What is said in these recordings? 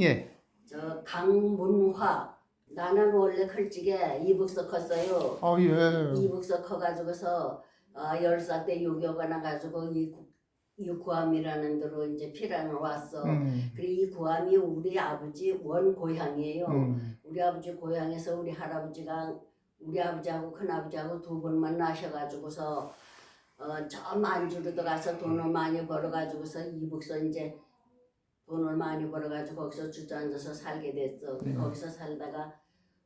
예. 저 강문화 나는 원래 클직에 이북서 컸어요 아 예. 이북서 커가지고서 어, 열살 때 유교가 나가지고 이, 구- 이 구암이라는 데로 이제 피란을 왔어 음. 그리고 이 구암이 우리 아버지 원 고향이에요 음. 우리 아버지 고향에서 우리 할아버지가 우리 아버지하고 큰아버지하고 두 분만 나셔가지고서 어, 저 만주로 들어가서 돈을 많이 벌어가지고서 이북서 이제 돈을 많이 벌어가지고 거기서 주저앉아서 살게 됐어. 네. 거기서 살다가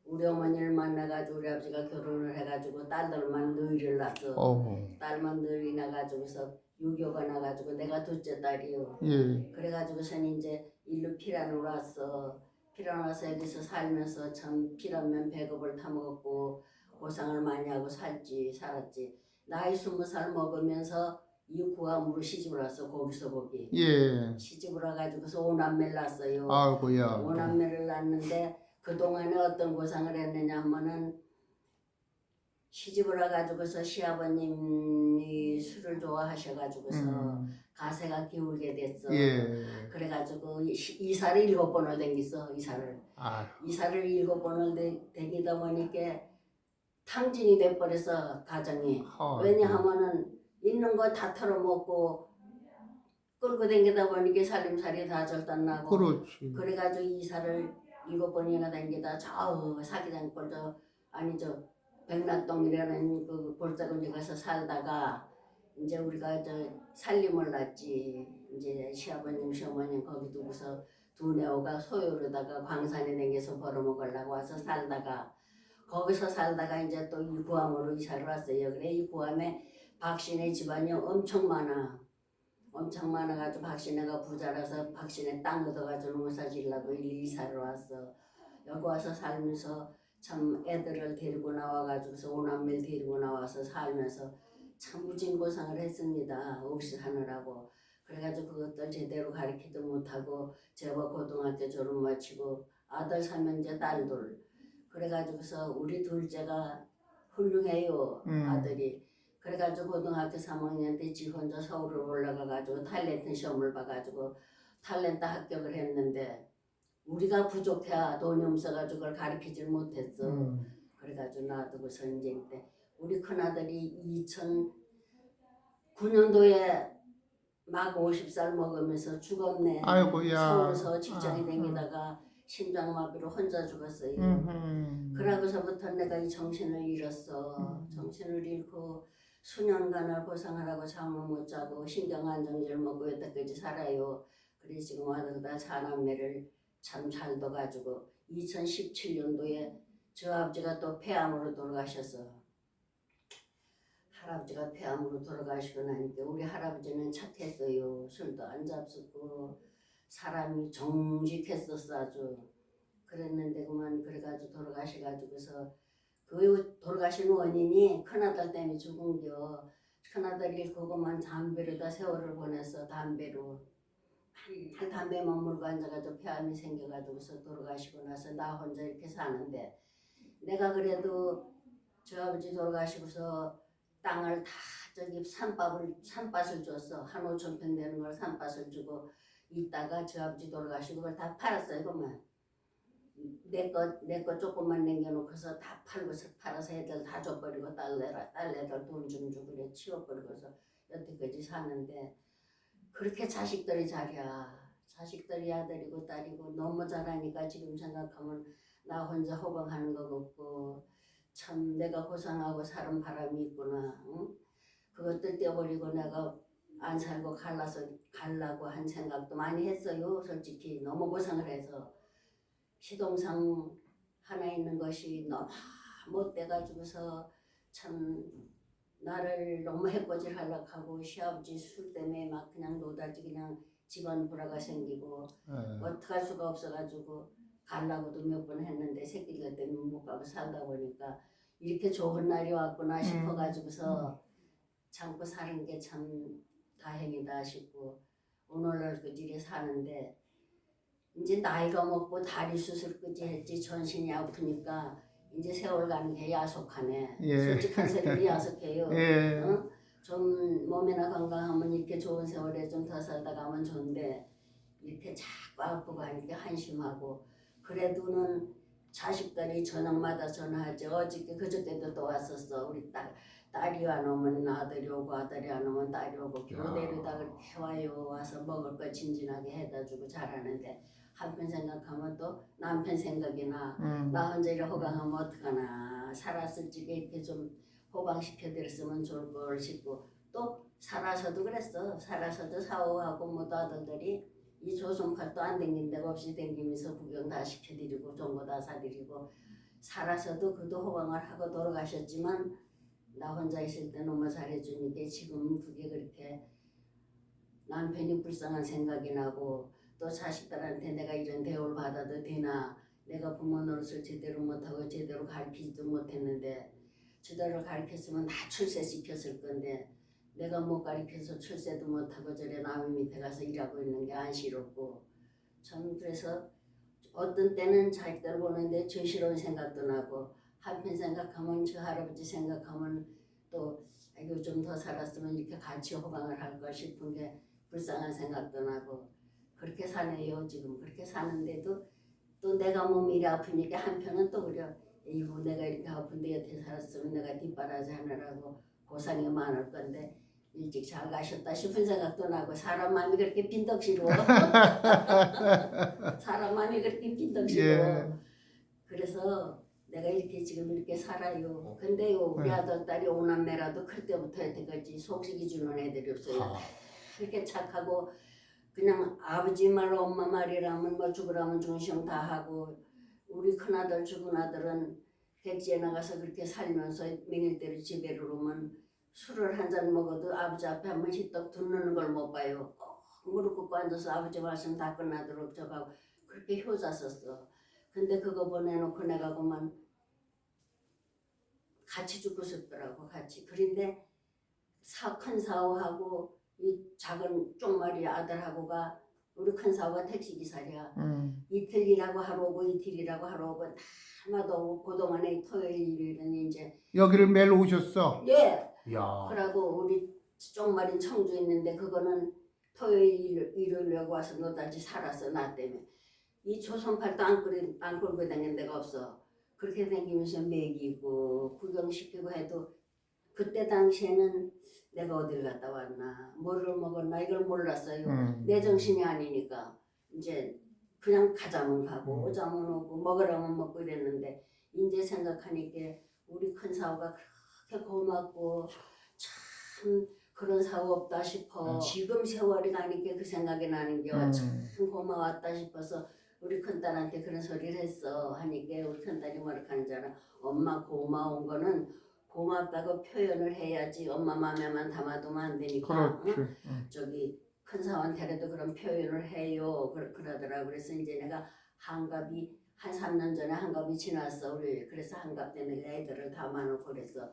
우리 어머니를 만나가지고 우리 아버지가 결혼을 해가지고 딸들만 너희를 낳았어. 어. 딸만 너희 나가지고서 유교가 나가지고 내가 둘째 딸이요. 예. 그래가지고서는 이제 일로 피란으로 왔어. 피란 와서 여기서 살면서 참 피란면 배급을 타먹었고 고상을 많이 하고 살지 살았지. 나이 스무 살 먹으면서 이 구암으로 시집을 왔어 거기서 거기. 예. 시집을 와가지고서 오남매를 낳았어요. 아이고야. 오남매를 낳았는데 그 동안에 어떤 고상을 했느냐 하면은 시집을 와가지고서 시아버님이 술을 좋아하셔가지고서 음. 가세가 기울게 됐어. 예. 그래가지고 이- 이사를 일곱 번을 댕겼어 이사를 아. 이사를 일곱 번을 댕- 댕기다 보니까 탕진이 돼버려서 가정이 아. 왜냐하면은 있는 거 다 털어먹고 끌고 댕기다 보니까 살림살이 다 절단나고 그렇지. 그래가지고 이사를 일곱 번이나 댕기다 저 사기장 꼴저 아니 저 백락동이라는 그 골짜기 가서 살다가 이제 우리가 저 살림을 났지 이제 시아버님 시어머님 거기 두고서 두뇌오가 소요로다가 광산에 댕겨서 벌어먹으려고 와서 살다가 거기서 살다가 이제 또 이 구암으로 이사를 왔어요 그래 이 구암에 박신의 집안이 엄청 많아 엄청 많아가지고 박신혜가 부자라서 박신혜 땅 얻어가지고 농사 지으려고 일리 이사를 왔어. 여기 와서 살면서 참 애들을 데리고 나와가지고서 오남매를 데리고 나와서 살면서 참 무진고상을 했습니다. 없이 사느라고. 그래가지고 그것들 제대로 가르치도 못하고 제법 고등학교 졸업 마치고 아들 사면 이제 딸들. 그래가지고서 우리 둘째가 훌륭해요 음. 아들이. 그래가지고 고등학교 3학년 때 지 혼자 서울을 올라가가지고 탤런트 시험을 봐가지고 탤런트 합격을 했는데 우리가 부족해 돈이 없어가지고 그걸 가르치질 못했어. 음. 그래가지고 놔두고 선생 때 우리 큰아들이 2009년도에 막 50살 먹으면서 죽었네. 아이고야. 서울에서 직장에 아, 다니다가 심장마비로 혼자 죽었어요. 음. 그러고서부터 내가 이 정신을 잃었어. 음. 정신을 잃고 수년간을 고생을 하고 잠을 못 자고 신경 안정제를 먹고 여태까지 살아요. 그래 지금 와서 다 사남매를 참 잘 둬가지고 2017년도에 저 아버지가 또 폐암으로 돌아가셨어. 할아버지가 폐암으로 돌아가시고 나니까 우리 할아버지는 착했어요. 술도 안 잡수고 사람이 정직했었어 아주. 그랬는데 그만 그래가지고 돌아가셔가지고서 그 돌아가신 원인이 큰아들 때문에 죽은겨. 큰아들이 그것만 담배로다 세월을 보냈어 담배로. 맨날 담배만 물고 앉아가지고 폐암이 생겨가지고서 돌아가시고 나서 나 혼자 이렇게 사는데 내가 그래도 저 아버지 돌아가시고서 땅을 다 저기 산밥을 산밭을 줬어 한 오천 평 되는 걸 산밭을 주고 있다가 저 아버지 돌아가시고 그걸 다 팔았어요 그만 내거내 거 조금만 남겨놓고서 다 팔고서 팔아서 애들 다 줘버리고 딸내라 딸내들 돈 좀 주고 그래 치워버리고서 여태까지 사는데 그렇게 자식들이 잘이야 자식들이 아들이고 딸이고 너무 잘하니까 지금 생각하면 나 혼자 호강하는 것 같고 참 내가 고상하고 살은 바람이 있구나 응? 그것들 떼버리고 내가 안 살고 갈라서 갈라고 한 생각도 많이 했어요 솔직히. 너무 고생을 해서 시동상 하나 있는 것이 너무 못돼가지고서 참 나를 너무 해코지를 하려고 하고 시아버지 술 때문에 막 그냥 노다지 그냥 집안 불화가 생기고 예. 어떡할 수가 없어가지고 가려고도 몇 번 했는데 새끼들 때문에 못 가고 살다 보니까 이렇게 좋은 날이 왔구나 싶어가지고서 참고 사는 게 참 다행이다 싶고 오늘날 그 길에 사는데 이제 나이가 먹고 다리 수술까지 했지 전신이 아프니까 이제 세월 가는 게 야속하네 예. 솔직한 소리로 야속해요 예. 어? 좀 몸이나 건강하면 이렇게 좋은 세월에 좀 더 살다 가면 좋은데 이렇게 자꾸 아프고 하니까 한심하고 그래도는 자식들이 저녁마다 전화하지 어저께 그저께도 또 왔었어 우리 딸 딸이 안 오면 아들이 오고 아들이 안 오면 딸이 오고 교대로다 그렇게 와요 와서 먹을 거 진진하게 해다 주고 잘하는데 한편 생각하면 또 남편 생각이 나 음. 나 혼자 이렇게 호강하면 어떡하나. 살았을 적에 이렇게 좀 호강시켜드렸으면 좋을 걸 싶고. 또 살아서도 그랬어. 살아서도 사오하고 모두 아들들이 이 조선팔도 안 댕긴 데가 없이 댕기면서 구경 다 시켜드리고 정보 다 사드리고 살아서도 그도 호강을 하고 돌아가셨지만 나 혼자 있을 때 너무 잘해주니까 지금 그게 그렇게 남편이 불쌍한 생각이 나고 또 자식들한테 내가 이런 대우를 받아도 되나? 내가 부모 노릇을 제대로 못하고 제대로 가르치지도 못했는데 제대로 가르쳤으면 다 출세시켰을 건데 내가 못 가르쳐서 출세도 못하고 저래 남의 밑에 가서 일하고 있는 게 안쓰럽고. 참 그래서 어떤 때는 자식들 보는데 죄스러운 생각도 나고 한편 생각하면 저 할아버지 생각하면 또 아이고 좀 더 살았으면 이렇게 같이 호강을 할까 싶은 게 불쌍한 생각도 나고 그렇게 사네요. 지금 그렇게 사는데도 또 내가 몸이 아프니까 한편은 또 그래. 이거 내가 이렇게 아픈데 여태 살았으면 내가 뒷바라지 하느라고 고상이 많을 건데 일찍 잘 가셨다 싶은 생각도 나고 사람 마음이 그렇게 빈덕시러워 사람 마음이 그렇게 빈덕시러워 예. 그래서 내가 이렇게 지금 이렇게 살아요. 근데 요 우리 네. 아들 딸이 오남매라도 클 때부터 여태까지 속식이 주는 애들이 없어요. 아. 그렇게 착하고 그냥 아버지 말 엄마 말이라면 뭐 죽으라면 중심 다 하고 우리 큰아들 죽은 아들은 백지에 나가서 그렇게 살면서 민일대로 집에로 오면 술을 한 잔 먹어도 아버지 앞에 한 번씩 떡 듣는 걸 못 봐요. 꼭 무릎 꿇고 앉아서 아버지 말씀 다 끝나도록 저가고 그렇게 효자 썼어. 근데 그거 보내놓고 내가 그만 같이 죽고 싶더라고 같이. 그런데 사, 큰 사오하고 이 작은 쪽머리 아들하고가 우리 큰 사오가 택시 기사랴 음. 이틀 일하고 하루 오고 이틀 일하고 하루 오고 다마다 오고 그동안에 토요일 일요일은 이제 여기를 매일 오셨어. 예 야. 그러고 우리 쪽말인 청주 있는데 그거는 토요일 일- 일요일하고 와서 너다지 살았어 나 때문에 이 조선팔도 안, 끌, 안 끌고 다니는 데가 없어 그렇게 다니면서 먹이고 구경시키고 해도 그때 당시에는 내가 어딜 갔다 왔나 뭐를 먹었나 이걸 몰랐어요 음. 내 정신이 아니니까 이제 그냥 가자면 가고 음. 오자면 오고 먹으라면 먹고 이랬는데 이제 생각하니까 우리 큰 사오가 그렇게 고맙고 참 그런 사오 없다 싶어 음. 지금 세월이 가니까 그 생각이 나는 게 음. 참 고마웠다 싶어서 우리 큰딸한테 그런 소리를 했어 하니까 우리 큰딸이 뭐라 하는 줄 알아 엄마 고마운 거는 고맙다고 표현을 해야지 엄마 마음에만 담아두면 안 되니까 응? 그렇지. 음. 저기 큰 사원한테라도 그런 표현을 해요. 그러, 그러더라고. 그래서 이제 내가 한갑이 한 3년 전에 한갑이 지났어. 우리 그래서 한갑 때 내가 애들을 담아놓고 그래서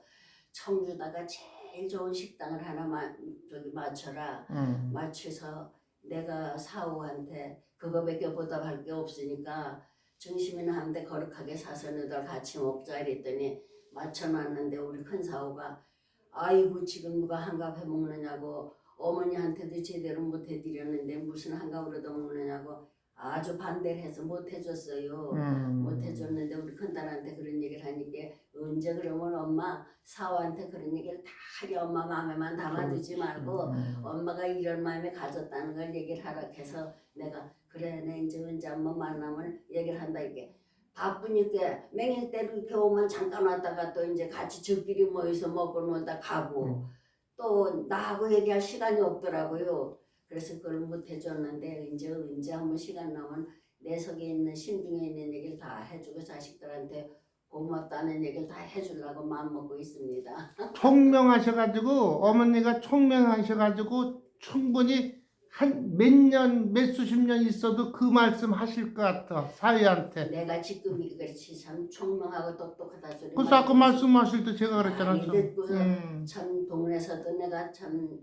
청주다가 제일 좋은 식당을 하나 마, 저기 맞춰라. 음. 맞춰서 내가 사오한테 그거밖에 보답할 게 없으니까 중심이나 한데 거룩하게 사서 너들 같이 먹자 이랬더니 맞춰놨는데 우리 큰 사오가 아이고 지금 누가 한갑 해 먹느냐고 어머니한테도 제대로 못 해드렸는데 무슨 한갑으로도 먹느냐고 아주 반대를 해서 못 해줬어요. 음. 못 해줬는데 우리 큰딸한테 그런 얘기를 하니까 언제 그러면 엄마 사오한테 그런 얘기를 다 하게 엄마 마음에만 담아두지 말고 음. 엄마가 이런 마음에 가졌다는 걸 얘기를 하라 해서 내가 그래 내 이제 언제 한번 만나면 얘기를 한다 이게 바쁘니까 맹일 때로 이렇게 오면 잠깐 왔다가 또 이제 같이 저끼리 모여서 먹고 놀다 가고 음. 또 나하고 얘기할 시간이 없더라고요. 그래서 그걸 못 해줬는데 이제 언제 한번 시간 나면 내 속에 있는 심중에 있는 얘기를 다 해주고 자식들한테 고맙다는 얘기를 다 해주려고 마음 먹고 있습니다. 총명하셔가지고 어머니가 총명하셔가지고 충분히 한 몇 년, 몇 수십 년 있어도 그 말씀 하실 것 같아 사위한테. 내가 지금 이것이 참 총명하고 똑똑하다 소리. 그래서 아까 말씀하실 때 제가 그랬잖아. 좀. 듣고서 음. 참 동네에서도 내가 참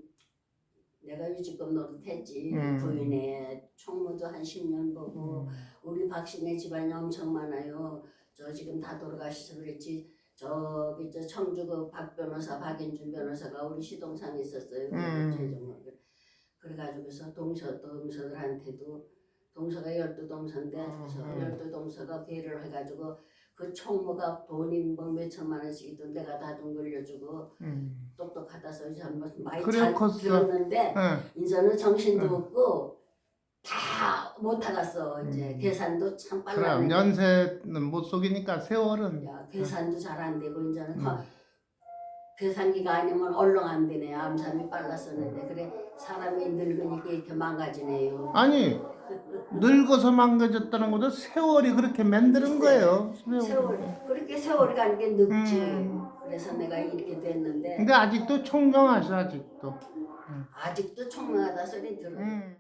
내가 유지급 노릇했지 음. 부인의 총무도 한 10년 보고 음. 우리 박씨네 집안이 엄청 많아요. 저 지금 다 돌아가셔서 그랬지. 저기 저 청주 그박 변호사 박인준 변호사가 우리 시동상에 있었어요. 음. 그래가지고서 동서 동서들한테도 동서가 열두 동서인데 그래서 음. 열두 동서가 기회를 해가지고 그 총무가 돈이 뭐 몇천만 원씩 있던 내가 다 돈 걸려주고 음. 똑똑하다서 이제 한번 많이 그래, 잘 컸어. 들었는데 예. 이제는 정신도 응. 없고 다 못 하겠어 이제 음. 계산도 참 그럼 빨랐는데 연세는 못 속이니까 세월은 야, 계산도 잘 안 되고 이제는 음. 거- 계산기가 아니면 얼렁 안 되네 암산이 빨랐었는데. 그래 사람이 늙으니까 이렇게 망가지네요. 아니 늙어서 망가졌다는 것도 세월이 그렇게 만드는 거예요. 세월. 그렇게 세월이 가는 게 늙지. 음. 그래서 내가 이렇게 됐는데. 근데 아직도 총명하셔 아직도. 아직도 총명하다 소리 들어 음.